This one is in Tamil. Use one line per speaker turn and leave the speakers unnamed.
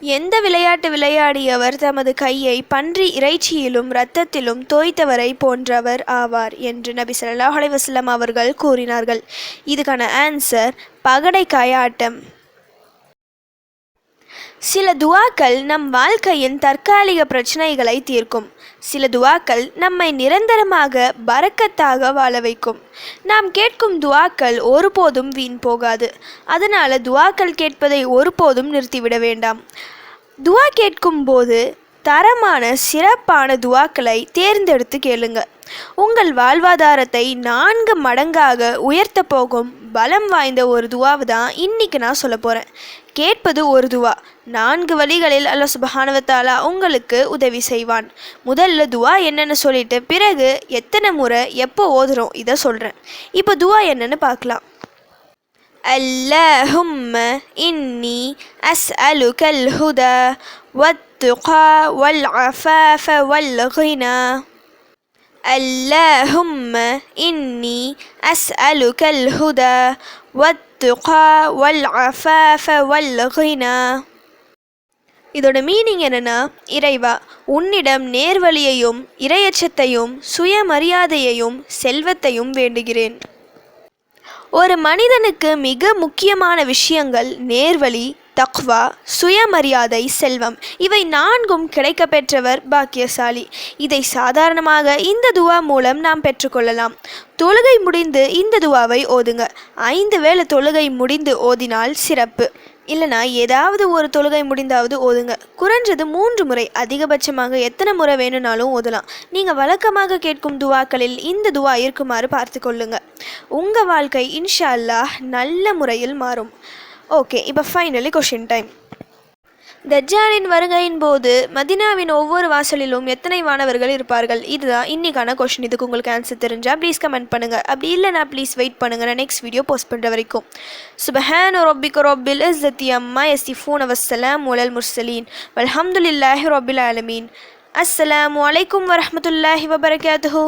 எந்த விளையாட்டு விளையாடியவர் தமது கையை பன்றி இறைச்சியிலும் இரத்தத்திலும் தோய்த்தவரை போன்றவர் ஆவார் என்று நபி ஸல்லல்லாஹு அலைஹி அவர்கள் கூறினார்கள். இதுக்கான ஆன்சர் பகடை ஆட்டம். சில துவாக்கள் நம் வாழ்க்கையின் தற்காலிக பிரச்சனைகளை தீர்க்கும். சில துவாக்கள் நம்மை நிரந்தரமாக பறக்கத்தாக வாழ வைக்கும். நாம் கேட்கும் துவாக்கள் ஒருபோதும் வீண் போகாது. அதனால் துவாக்கள் கேட்பதை ஒருபோதும் நிறுத்திவிட வேண்டாம். துவா கேட்கும் போது தரமான சிறப்பான துவாக்களை தேர்ந்தெடுத்து கேளுங்க. உங்கள் வாழ்வாதாரத்தை நான்கு மடங்காக உயர்த்த போகும் பலம் வாய்ந்த ஒரு துவாவை தான் இன்னைக்கு நான் சொல்ல போகிறேன் கேட்பது ஒரு துவா நான்கு வழிகளில் அல்ல சுபஹானவத்தாலா உங்களுக்கு உதவி செய்வான் முதல்ல துவா என்னன்னு சொல்லிட்டு பிறகு எத்தனை முறை எப்போ ஓதுறோம் இதை சொல்கிறேன் இப்போ துவா என்னன்னு பார்க்கலாம் اللهم إني أسألك الهدى والتقى والعفاف والغنى اللهم إني أسألك الهدى والتقى والعفاف والغنى இதோட மீனிங் என்னன்னா இறைவா உன்னிடம் நேர்வழியையும் இரையச்சத்தையும் சுயமரியாதையையும் செல்வத்தையும் வேண்டுகிறேன் ஒரு மனிதனுக்கு மிக முக்கியமான விஷயங்கள் நேர்வழி தக்வா சுயமரியாதை செல்வம் இவை நான்கும் கிடைக்க பெற்றவர் பாக்கியசாலி. இதை சாதாரணமாக இந்த துவா மூலம் நாம் பெற்றுக்கொள்ளலாம். தொழுகை முடிந்து இந்த துவாவை ஓதுங்க. ஐந்து வேளை தொழுகை முடிந்து ஓதினால் சிறப்பு. இல்லைனா ஏதாவது ஒரு தொழுகை முடிந்தாவது ஓதுங்க. குறைஞ்சது மூன்று முறை அதிகபட்சமாக எத்தனை முறை வேணும்னாலும் ஓதலாம். நீங்கள் வழக்கமாக கேட்கும் துவாக்களில் இந்த துவா இருக்குமாறு பார்த்து கொள்ளுங்க உங்கள் வாழ்க்கை இன்ஷா அல்லாஹ் நல்ல முறையில் மாறும். ஓகே இப்போ ஃபைனலி கொஷின் டைம் தஜ்ஜாலின் வருகையின் போது மதினாவின் ஒவ்வொரு வாசலிலும் எத்தனை வானவர்கள் இருப்பார்கள்? இதுதான் இன்னைக்கான கொஷின் இதுக்கு உங்களுக்கு ஆன்சர் தெரிஞ்சால் ப்ளீஸ் கமெண்ட் பண்ணுங்கள் அப்படி இல்லைனா ப்ளீஸ் வெயிட் பண்ணுங்கள் நான் நெக்ஸ்ட் வீடியோ போஸ்ட் பண்ணுற வரைக்கும். சுபஹான் ரொபிக் ரொபில் இஸ்ஸத்தி அம்மா எஸ்திஃபூன் அவசலாம் உலல் முர்சலீன் வல்ஹம்துலில்லாஹி ரொபில் ஆலமீன் அஸ்ஸலாமு அலைக்கும் வரஹமத்துல்லாஹி வபரகாத்துஹூ